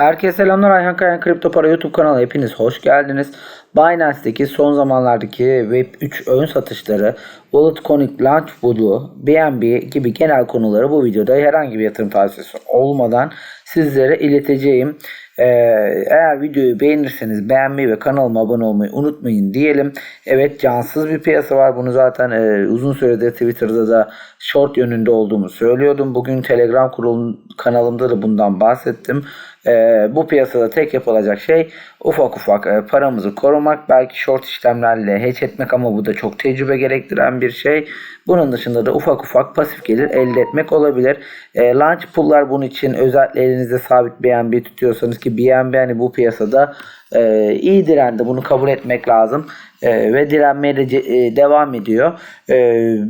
Herkese selamlar Ayhan Kayan Kripto Para YouTube kanalı hepiniz hoş geldiniz. Binance'deki son zamanlardaki Web3 ön satışları, Wallet Connect Launch Pool'u, BNB gibi genel konuları bu videoda herhangi bir yatırım tavsiyesi olmadan sizlere ileteceğim. Ee, eğer videoyu beğenirseniz beğenmeyi ve kanalıma abone olmayı unutmayın diyelim. Evet cansız bir piyasa var. Bunu zaten e, uzun süredir Twitter'da da short yönünde olduğumu söylüyordum. Bugün Telegram kurulum kanalımda da bundan bahsettim. Ee, bu piyasada tek yapılacak şey ufak ufak e, paramızı korumak. Belki short işlemlerle hedge etmek ama bu da çok tecrübe gerektiren bir şey. Bunun dışında da ufak ufak pasif gelir elde etmek olabilir. E, launch pool'lar bunun için özellikle elinizde sabit BNB tutuyorsanız ki BNB hani bu piyasada e, iyi direndi. Bunu kabul etmek lazım. E, ve direnmeye de e, devam ediyor. E,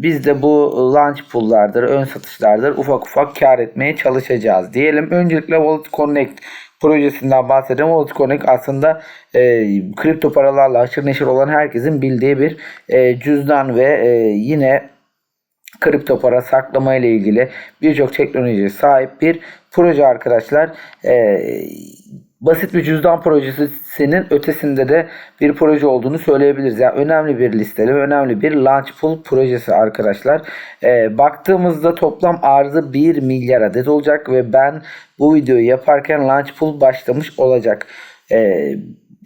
biz de bu launch pool'lardır, ön satışlardır ufak ufak kar etmeye çalışacağız diyelim. Öncelikle Wallet Connect projesinden bahsedelim. Wallet Connect aslında e, kripto paralarla haşır neşir olan herkesin bildiği bir e, cüzdan ve e, yine kripto para saklama ile ilgili birçok teknolojiye sahip bir proje arkadaşlar. Ee, basit bir cüzdan projesinin ötesinde de bir proje olduğunu söyleyebiliriz. Yani önemli bir listeli ve önemli bir launch pool projesi arkadaşlar. Ee, baktığımızda toplam arzı 1 milyar adet olacak ve ben bu videoyu yaparken launch pool başlamış olacak. Ee,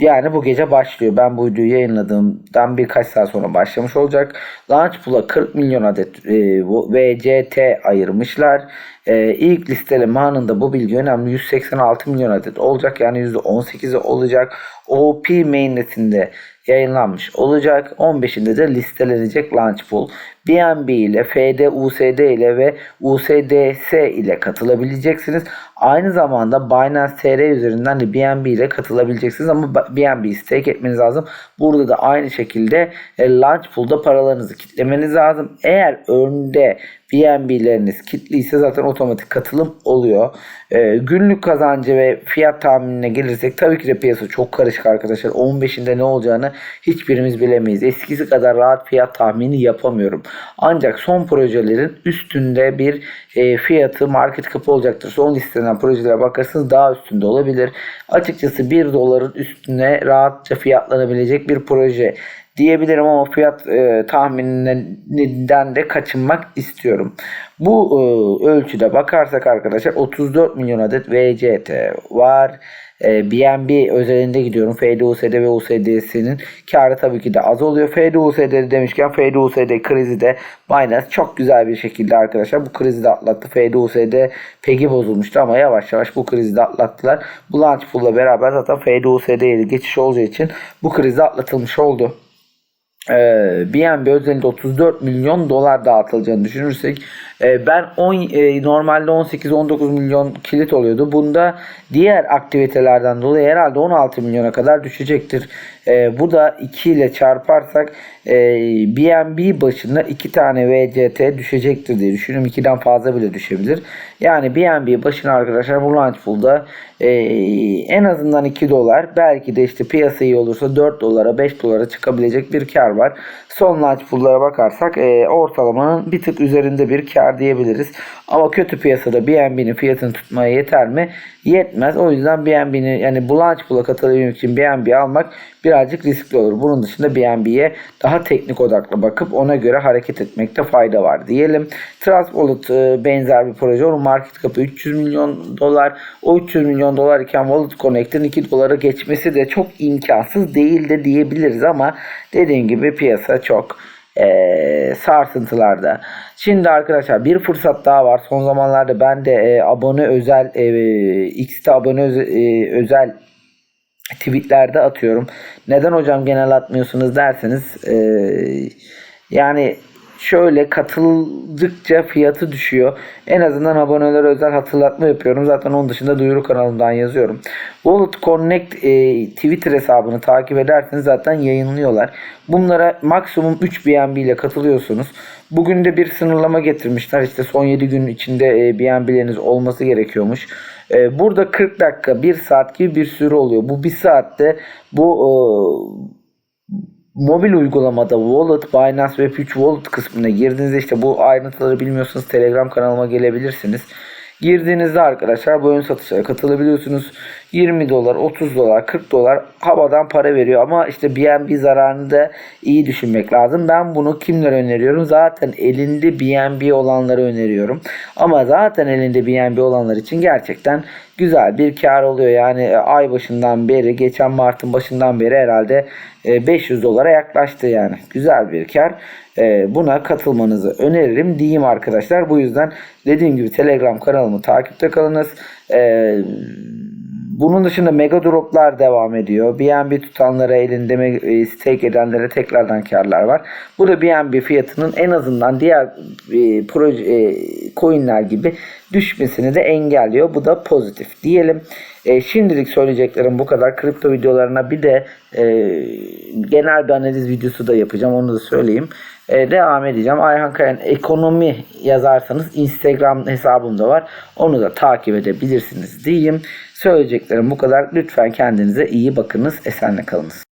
yani bu gece başlıyor. Ben bu videoyu yayınladığımdan birkaç saat sonra başlamış olacak. Launch Pool'a 40 milyon adet e, VCT ayırmışlar. E, ilk listeleme anında bu bilgi önemli. 186 milyon adet olacak. Yani %18'i olacak. OP mainnetinde yayınlanmış olacak. 15'inde de listelenecek Launch Pool. BNB ile, FD, USD ile ve USDS ile katılabileceksiniz. Aynı zamanda Binance TR üzerinden de BNB ile katılabileceksiniz ama BNB'yi stake etmeniz lazım. Burada da aynı şekilde e, Launch Pool'da paralarınızı kitlemeniz lazım. Eğer önde BNB'leriniz kitliyse zaten otomatik katılım oluyor. E, günlük kazancı ve fiyat tahminine gelirsek tabii ki de piyasa çok karışık arkadaşlar. 15'inde ne olacağını hiçbirimiz bilemeyiz. Eskisi kadar rahat fiyat tahmini yapamıyorum. Ancak son projelerin üstünde bir e, fiyatı market kapı olacaktır. Son listelenen projelere bakarsanız daha üstünde olabilir. Açıkçası 1 doların üstüne rahatça fiyatlanabilecek bir proje diyebilirim ama fiyat e, tahmininden de kaçınmak istiyorum. Bu e, ölçüde bakarsak arkadaşlar 34 milyon adet VCT var. E, BNB özelinde gidiyorum. FDUSD ve USD'sinin karı tabii ki de az oluyor. FDUSD demişken FDUSD krizi de Binance çok güzel bir şekilde arkadaşlar bu krizi de atlattı. FDUSD peki bozulmuştu ama yavaş yavaş bu krizi de atlattılar. Bu launch pool'la beraber zaten FDUSD'ye geçiş olacağı için bu krizi atlatılmış oldu e, BNB özelinde 34 milyon dolar dağıtılacağını düşünürsek e, ben 10 e, normalde 18-19 milyon kilit oluyordu. Bunda diğer aktivitelerden dolayı herhalde 16 milyona kadar düşecektir. E, bu da 2 ile çarparsak e, BNB başına 2 tane VCT düşecektir diye düşünüyorum. 2'den fazla bile düşebilir. Yani BNB başına arkadaşlar bu launch e, en azından 2 dolar belki de işte piyasa iyi olursa 4 dolara 5 dolara çıkabilecek bir kar var. Son launch bakarsak e, ortalamanın bir tık üzerinde bir kar diyebiliriz. Ama kötü piyasada BNB'nin fiyatını tutmaya yeter mi? Yetmez. O yüzden BNB'nin yani bu launch pool'a için BNB almak birazcık riskli olur. Bunun dışında BNB'ye daha teknik odaklı bakıp ona göre hareket etmekte fayda var diyelim. Trust e, benzer bir proje. Onun market cap'ı 300 milyon dolar. O 300 milyon dolar iken Wallet Connect'in 2 dolara geçmesi de çok imkansız değil de diyebiliriz ama dediğim gibi piyasa çok e, sarsıntılarda. Şimdi arkadaşlar bir fırsat daha var. Son zamanlarda ben de e, abone özel e, X'te abone e, özel tweetlerde atıyorum. Neden hocam genel atmıyorsunuz derseniz e, yani şöyle katıldıkça fiyatı düşüyor. En azından abonelere özel hatırlatma yapıyorum. Zaten onun dışında duyuru kanalından yazıyorum. Wallet Connect e, Twitter hesabını takip ederseniz zaten yayınlıyorlar. Bunlara maksimum 3 BNB ile katılıyorsunuz. Bugün de bir sınırlama getirmişler. İşte son 7 gün içinde e, BNB'leriniz olması gerekiyormuş. E, burada 40 dakika 1 saat gibi bir süre oluyor. Bu 1 saatte bu e, mobil uygulamada Wallet, Binance Web 3 Wallet kısmına girdiğinizde işte bu ayrıntıları bilmiyorsanız Telegram kanalıma gelebilirsiniz. Girdiğinizde arkadaşlar bu ön satışlara katılabiliyorsunuz. 20 dolar, 30 dolar, 40 dolar havadan para veriyor. Ama işte BNB zararını da iyi düşünmek lazım. Ben bunu kimlere öneriyorum? Zaten elinde BNB olanları öneriyorum. Ama zaten elinde BNB olanlar için gerçekten güzel bir kar oluyor. Yani e, ay başından beri, geçen Mart'ın başından beri herhalde e, 500 dolara yaklaştı yani. Güzel bir kar. E, Buna katılmanızı öneririm diyeyim arkadaşlar. Bu yüzden dediğim gibi Telegram kanalımı takipte kalınız. E, bunun dışında mega droplar devam ediyor. BNB tutanlara elinde e, stake edenlere tekrardan karlar var. Bu da BNB fiyatının en azından diğer e, proje e, coinler gibi düşmesini de engelliyor. Bu da pozitif diyelim. E, şimdilik söyleyeceklerim bu kadar. Kripto videolarına bir de e, genel bir analiz videosu da yapacağım. Onu da söyleyeyim. E, devam edeceğim. Ayhan Kayan ekonomi yazarsanız Instagram hesabımda var. Onu da takip edebilirsiniz diyeyim. Söyleyeceklerim bu kadar. Lütfen kendinize iyi bakınız. Esenle kalınız.